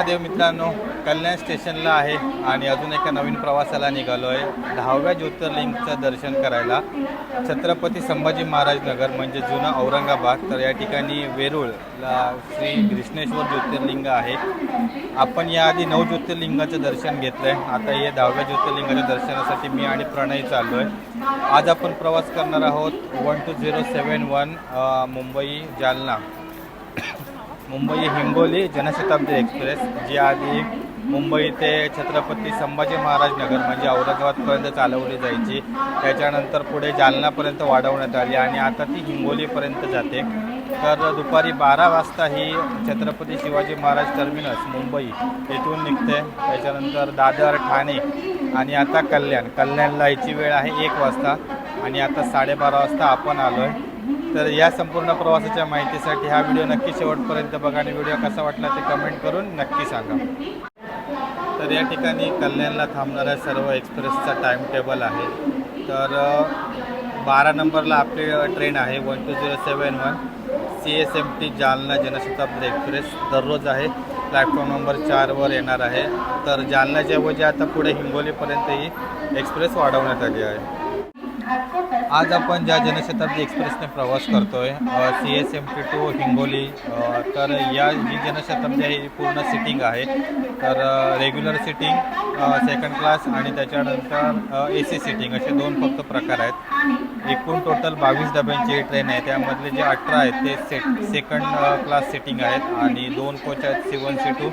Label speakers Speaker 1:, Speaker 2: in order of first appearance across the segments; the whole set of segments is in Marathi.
Speaker 1: महादेव मित्रांनो कल्याण स्टेशनला आहे आणि अजून एका नवीन प्रवासाला निघालो आहे दहाव्या ज्योतिर्लिंगचं दर्शन करायला. छत्रपती संभाजी महाराज नगर म्हणजे जुना औरंगाबाद. तर या ठिकाणी वेरूळला श्री कृष्णेश्वर ज्योतिर्लिंग आहे. आपण याआधी नऊ ज्योतिर्लिंगाचं दर्शन घेतलं आहे आता हे दहाव्या ज्योतिर्लिंगाच्या दर्शनासाठी मी आणि प्रणय चाललो आहे आज आपण प्रवास करणार आहोत one two zero seven one Mumbai Jalna. Mumbai Hingoli Janshatabdi express जी आधी मुंबई ते छत्रपती संभाजी महाराज नगर म्हणजे औरंगाबादपर्यंत चालवली जायची. त्याच्यानंतर पुढे जालनापर्यंत वाढवण्यात आली आणि आता ती हिंगोलीपर्यंत जाते. तर दुपारी बारा वाजता ही छत्रपती शिवाजी महाराज टर्मिनस मुंबई येथून निघते. त्याच्यानंतर दादर ठाणे आणि आता कल्याण. कल्याणला याची वेळ आहे एक वाजता आणि आता साडेबारा वाजता आपण आलो आहे तर या संपूर्ण प्रवासाच्या माहितीसाठी हा व्हिडिओ नक्की शेवटपर्यंत बघा आणि व्हिडिओ कसा वाटला ते कमेंट करून नक्की सांगा. तर या ठिकाणी कल्याणला थांबणाऱ्या सर्व एक्सप्रेसचा टाईम टेबल आहे. तर बारा नंबरला आपली ट्रेन आहे one two zero seven one C S M T Jalna Janshatabdi express दररोज आहे. प्लॅटफॉर्म नंबर चारवर येणार आहे. तर जालनाच्या ऐवजी आता पुढे हिंगोलीपर्यंत ही एक्सप्रेस वाढवण्यात आली आहे. आज आपण ज्या जनशताब्दी एक्सप्रेसने प्रवास करतोय C S M T to Hingoli तर या जी जनशताब्दी आहे ही पूर्ण सिटिंग आहे. तर रेग्युलर सिटिंग सेकंड क्लास आणि त्याच्यानंतर ए सी सिटिंग असे दोन फक्त प्रकार आहेत. एकूण टोटल बावीस डब्यांची ही ट्रेन आहे. त्यामधले जे अठरा आहेत ते से सेकंड क्लास सिटिंग आहेत आणि दोन कोच आहेत सी वन सी टू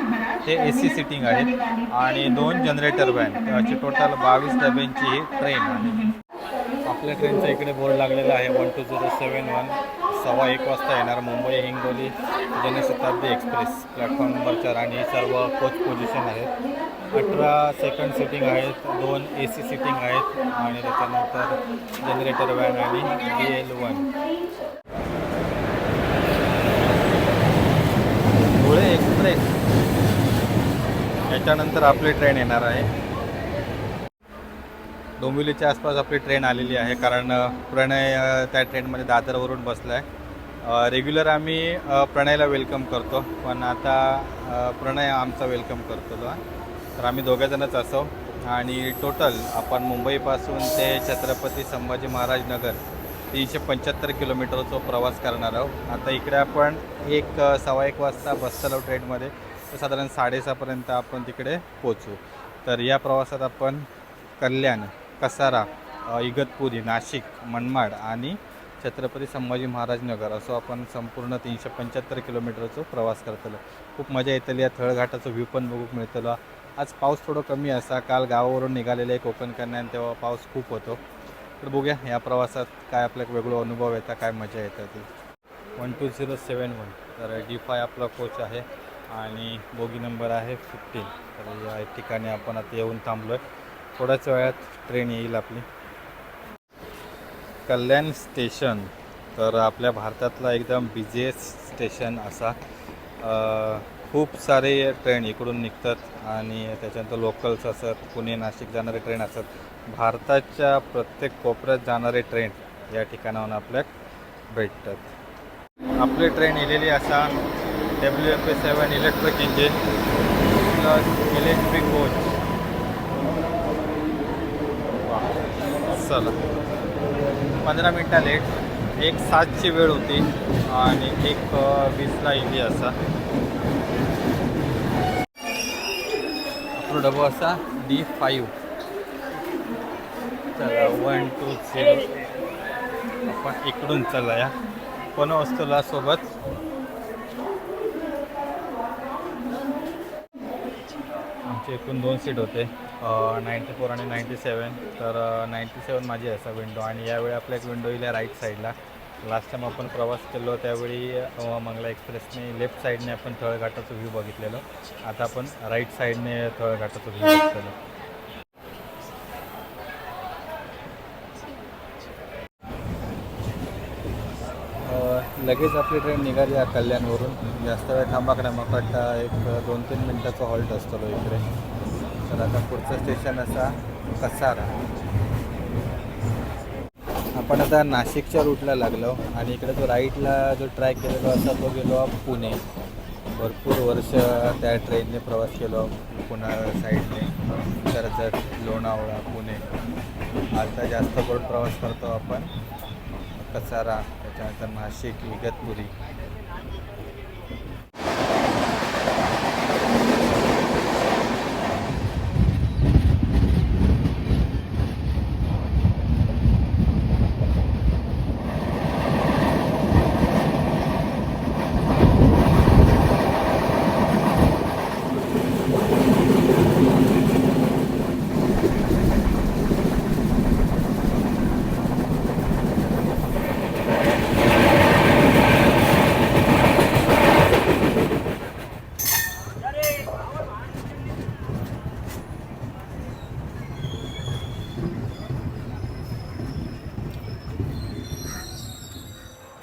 Speaker 1: ते ए सी सिटिंग आहेत. आणि दोन जनरेटर व्हॅन अशी टोटल बावीस डब्यांची ही ट्रेन आहे. आपल्या ट्रेनचा इकडे बोर्ड लागलेला आहे. One two zero seven one सव्वा एक वाजता येणार Mumbai Hingoli Janshatabdi express. Platform number चार आणि सर्व कोच पोझिशन आहेत. अठरा सेकंड सिटिंग आहेत. दोन ए सी सिटिंग आहेत. आणि त्याच्यानंतर जनरेटर व्हॅन आणि D L one Dhule express याच्यानंतर आपली ट्रेन येणार आहे. डोंबिवलीच्या आसपास आपली ट्रेन आलेली आहे कारण प्रणय त्या ट्रेनमध्ये दादरवरून बसला आहे रेग्युलर आम्ही प्रणयला वेलकम करतो पण आता प्रणय आमचा वेलकम करतो तर आम्ही दोघेजणच असो आणि टोटल आपण मुंबईपासून ते छत्रपती संभाजी महाराज नगर तीनशे पंच्याहत्तर किलोमीटरचा प्रवास करणार आहोत. आता इकडे आपण एक सव्वा एक वाजता बसलो ट्रेनमध्ये तर साधारण साडेसहापर्यंत आपण तिकडे पोचू तर या प्रवासात आपण कल्याण कसारा इगतपुरी नाशिक मनमाड आणि छत्रपती संभाजी महाराज नगर असं आपण संपूर्ण तीनशे पंच्याहत्तर किलोमीटरचा प्रवास करतलो खूप मजा येतली या थळघाटाचं व्ह्यू पण बघूक मिळतलो. आज पाऊस थोडं कमी असा काल गावावरून निघालेले कोकण कन्यान तेव्हा पाऊस खूप होतो. तर बघूया या प्रवासात काय आपल्याला वेगळा अनुभव येतात काय मजा येतात ती. One two zero seven one तर डी फाय आपला कोच आहे आणि बोगी नंबर आहे फिफ्टीन तर या ठिकाणी आपण आता येऊन थांबलो आहे थोड्याच वेळात ट्रेन येईल आपली. कल्याण स्टेशन तर आपल्या भारतातला एकदम बिझिएस्ट स्टेशन असा. खूप सारे ट्रेन इकडून निघतात आणि त्याच्यानंतर लोकल्स असत पुणे नाशिक जाणारे ट्रेन असत भारताच्या प्रत्येक कोपऱ्यात जाणारे ट्रेन या ठिकाणाहून आपल्याक भेटतात. आपली ट्रेन येलेली असा W F A seven electric engine plus electric coach चला पंधरा मिनटं लेट एक सातची वेळ होती आणि एक वीसला इली असा. आपला डबो असा डी फाईव्ह चला वन टू झिरो आपण इकडून चला या कोण वस्तूला सोबत? आमचे एकूण दोन सीट होते. नाईंटी फोर आणि नाईंटी सेवन तर नाईंटी सेवन माझी असा विंडो आणि यावेळी आपल्या एक विंडो येईल राईट साईडला लास्ट टाइम आपण प्रवास केलो त्यावेळी मंगला एक्सप्रेसने लेफ्ट साईडने आपण थळघाटाचं व्ह्यू बघितलेलो. आता आपण राईट साईडने थळघाटाचं व्ह्यू बघितलेलो. लगेच आपली ट्रेन निघाली आहे कल्याणवरून. जास्त वेळ थांबा क्रमाकट्टा एक दोन तीन मिनटाचा हॉल्ट असतो इकडे. तर आता पुढचं स्टेशन असा कसारा. आपण आता नाशिकच्या रूटला लागलो आणि इकडे जो राईटला जो ट्रॅक केलेला असा तो गेलो पुणे. भरपूर वर्ष त्या ट्रेनने प्रवास केलो पुन्हा साईडने कर्जत लोणावळा पुणे. आता जास्त करून प्रवास करतो आपण कसारा. त्याच्यानंतर नाशिक इगतपुरी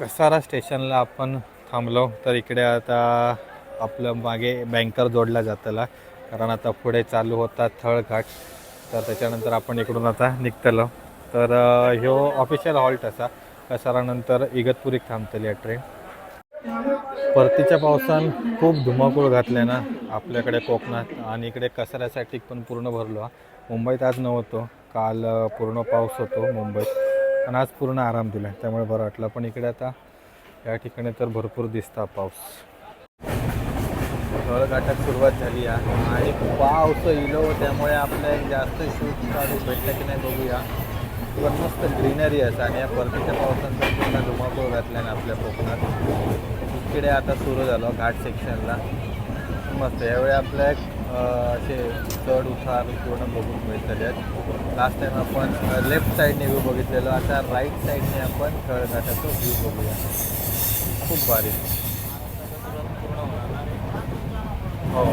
Speaker 1: कसारा स्टेशनला आपण थांबलो. तर इकडे आता आपलं मागे बँकर जोडला जातला. कारण आता पुढे चालू होता थळघाट. तर त्याच्यानंतर आपण इकडून आता निघतलो. तर ह्यो ऑफिशियल हॉल्ट असा. कसारानंतर इगतपुरीक थांबतली आहे ट्रेन परतीच्या पावसान खूप धुमाकूळ घातले ना आपल्याकडे कोकणात. आणि इकडे कसाऱ्यासाठी पण पूर्ण भरलो मुंबईत आज नव्हतो. काल पूर्ण पाऊस होतो मुंबईत. पण आज पूर्ण आराम दिला त्यामुळे बरं वाटलं. पण इकडे आता या ठिकाणी तर भरपूर दिसता पाऊस. गाठात सुरुवात झाली आहे. आणि पाऊस इलो त्यामुळे आपल्या जास्त शूट काढू भेटलं की नाही बघूया. पण मस्त ग्रीनरी असं आणि या परतीच्या पावसानंतर पूर्ण धुमाकूळ घातल्याने आपल्या कोकणात. इकडे आता सुरू झालो घाट सेक्शनला मस्त यावेळी आपल्या एक असे चढ उतार पूर्ण बघून मिळतले आहेत. लास्ट टाइम आपण लेफ्ट साईडने व्ह्यू बघितलेलो आता राईट साईडने आपण तळघाटाचा व्ह्यू बघूया. खूप भारी हो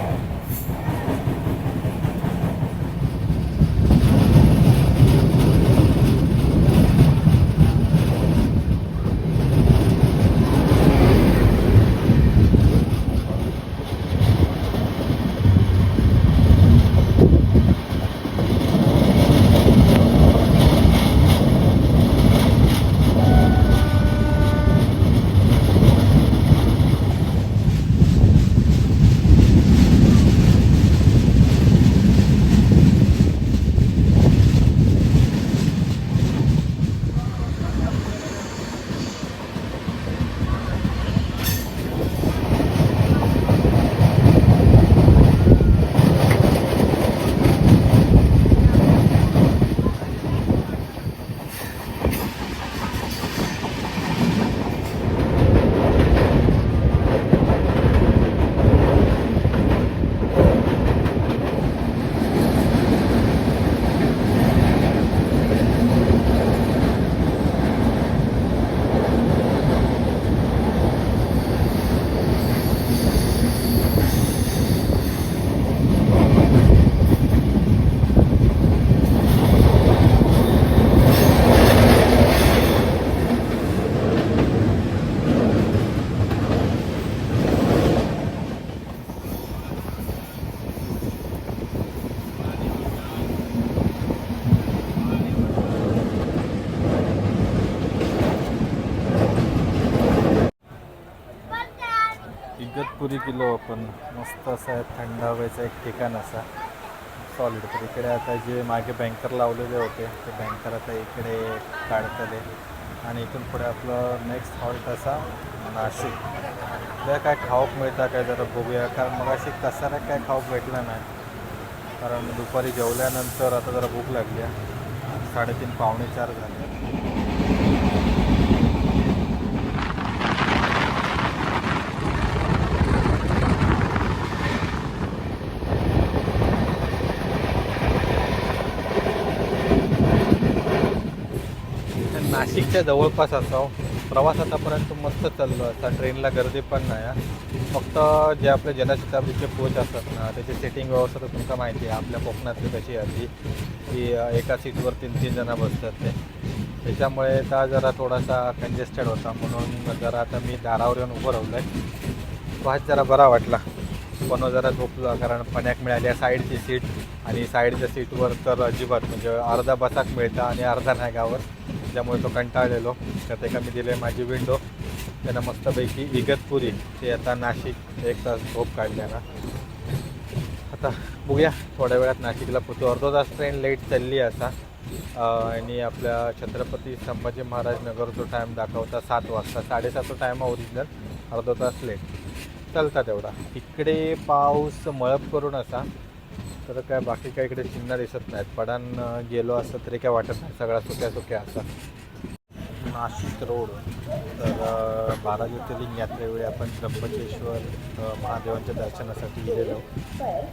Speaker 1: पुरी किलो आपण मस्त असा आहे थंड हवेचा एक ठिकाण असा. सॉलिड तर इकडे आता जे मागे बँकर लावलेले होते ते बँकर आता इकडे काढतले. आणि इथून पुढे आपलं नेक्स्ट हॉल्ट असा नाशिक. तर काय खाऊक मिळतं काय जरा बघूया कारण मग अशी कसारा काय खाऊक भेटलं नाही. कारण दुपारी जेवल्यानंतर आता जरा भूक लागली आहे. साडेतीन पावणे चार झाले. नाशिकच्या जवळपास असावं हो. प्रवास आतापर्यंत मस्त चाललो. असा ट्रेनला गर्दी पण नाही फक्त जे आपले जनशताब्दीचे कोच असतात ना त्याची सेटिंग व्यवस्था तर तुमका माहिती आहे. आपल्या कोकणातली कशी आहे की एका सीटवर तीन तीन जणं बसतात ते. त्याच्यामुळे आता जरा थोडासा कंजेस्टेड होता. म्हणून जरा आता मी दारावर येऊन उभं राहिलो आहे वाच जरा बरा वाटला. पण जरा झोपलो कारण पण्याक मिळाली साईडची सीट आणि साईडच्या सीटवर तर अजिबात म्हणजे अर्धा बसाक मिळतं आणि अर्धा नाही त्यामुळे तो कंटाळलेलो. त्यात एका मी दिले माझी विंडो त्यांना मस्तपैकी इगतपुरी ते आता नाशिक एक तास झोप काढल्या ना आता बघूया थोड्या वेळात नाशिकला पोचू अर्धा तास ट्रेन लेट चालली असा आणि आपल्या छत्रपती संभाजी महाराज नगरचा टाईम दाखवता सात वाजता. साडेसातचा टाईम ओरिजिनल अर्धा तास लेट चालता तेवढा. इकडे पाऊस मळप करून असा. तर काय बाकी काय इकडे चिन्ह दिसत नाहीत. पडान गेलो असं तरी काय वाटत नाही. सगळा सुक्या सुक्या असा. नाशिक रोड. तर बारा ज्योतिर्लिंग यात्रेवेळी आपण त्र्यंबकेश्वर महादेवांच्या दर्शनासाठी गेलेलो.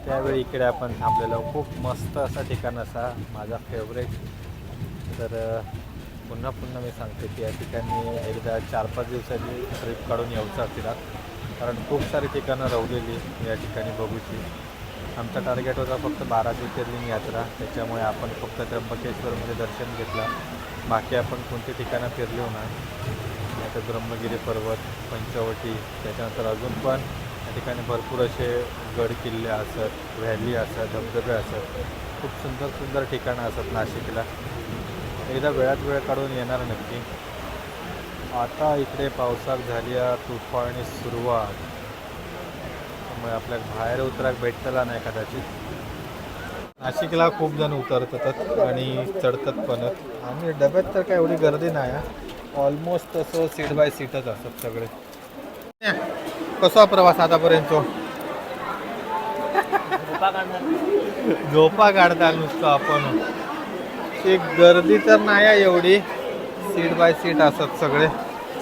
Speaker 1: त्यावेळी इकडे आपण थांबलेलो. खूप मस्त असा ठिकाण असा. माझा फेवरेट तर पुन्हा पुन्हा मी सांगते की या ठिकाणी एकदा चार पाच दिवसाची ट्रिप काढून यायचं असतात कारण खूप सारी ठिकाणं रवलेली या ठिकाणी बघूची. आमचा टार्गेट होता फक्त बारा ज्योतिर्लिंग यात्रा. त्याच्यामुळे आपण फक्त त्र्यंबकेश्वरमध्ये दर्शन घेतलं. बाकी आपण कोणती ठिकाणं फिरलो नाही आता ब्रह्मगिरी पर्वत पंचवटी त्याच्यानंतर अजून पण या ठिकाणी भरपूर असे गड किल्ले असत व्हॅली असत धबधबे असत. खूप सुंदर सुंदर ठिकाणं असत नाशिकला. एकदा वेळात वेळ काढून येणार नक्की. आता इकडे पावसात झाली आहे तुफानी सुरुवात. त्यामुळे आपल्याला बाहेर उतराक भेटतला नाही कदाचित. नाशिकला खूप जण उतरतात आणि चढतात पण. आणि डब्यात तर काय एवढी गर्दी नाही ऑलमोस्ट तसं सीट बाय सीटच असतात सगळे. कसा प्रवास आतापर्यंत? झोपा काढता नुसतं आपण. एक गर्दी तर नाही आहे एवढी. सीट बाय सीट असत सगळे.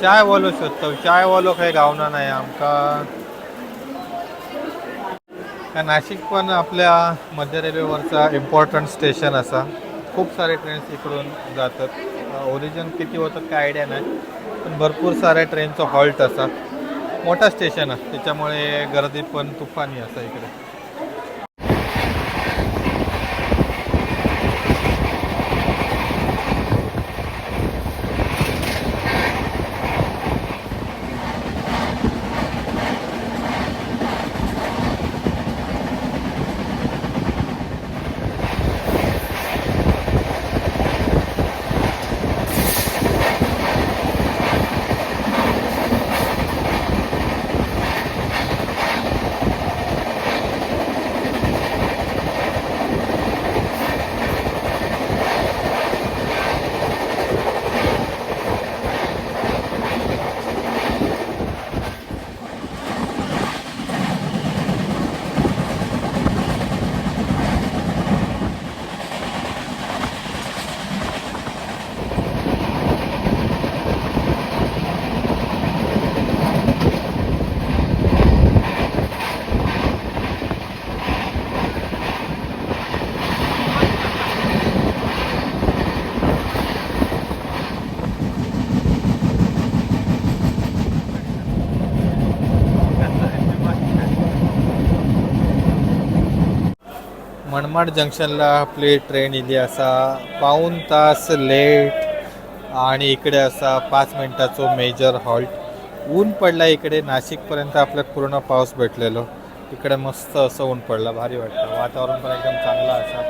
Speaker 1: चाय वालो शोधतो. चाय वालो काही गावना नाही आमका. नाशिक पण आपल्या मध्य रेल्वेवरचा इम्पॉर्टंट स्टेशन असा. खूप सारे ट्रेन्स इकडून जातात. ओरिजिन किती होतं काय आयडिया नाही. पण भरपूर साऱ्या ट्रेनचं हॉल्ट असा. मोठा स्टेशन आहे. त्याच्यामुळे गर्दी पण तुफानी असा इकडे. मनमाड जंक्शनला आपली ट्रेन इली असा पाऊन तास लेट आणि इकडे असा पाच मिनटाचो मेजर हॉल्ट ऊन पडला इकडे नाशिकपर्यंत आपल्याला पूर्ण पाऊस भेटलेलो. इकडे मस्त असं ऊन पडलं भारी वाटतं वातावरण पण एकदम चांगलं असा.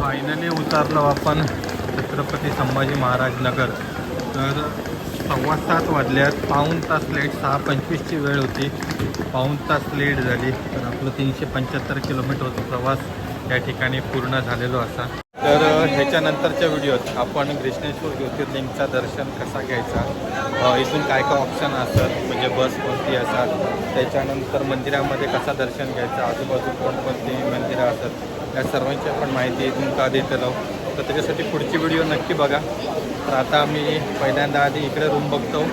Speaker 1: फायनली उतरलो आपण. छत्रपती संभाजी महाराज नगर. तर सव्वा सात वाजल्यात पाऊण तास लेट सहा पंचवीसची वेळ होती. पाऊण तास लेट झाली तर आपलं तीनशे पंच्याहत्तर किलोमीटरचा प्रवास. या ठिकाणी पूर्ण झालेलो असा. तर ह्याच्यानंतरच्या व्हिडिओत आपण कृष्णेश्वर ज्योतिर्लिंगचा दर्शन कसा घ्यायचा? इथून काय काय ऑप्शन असतात? म्हणजे बस कोणती असतात? त्याच्यानंतर मंदिरामध्ये कसा दर्शन घ्यायचं? आजूबाजू कोणकोणती मंदिरं असतात? या सर्वांची आपण माहिती इथून का देतो तर त्याच्यासाठी पुढची व्हिडिओ नक्की बघा. तर आता आम्ही पहिल्यांदा आधी इकडे रूम बघतो.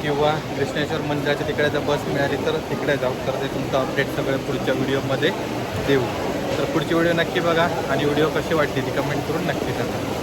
Speaker 1: किंवा कृष्णेश्वर मंदिराच्या तिकडे जर बस मिळाली तर तिकडे जाऊ. तर ते तुमचं अपडेट सगळं पुढच्या व्हिडिओमध्ये देऊ. तर पुढची व्हिडिओ नक्की बघा आणि व्हिडिओ कशी वाटली ती कमेंट करून नक्की सांगा.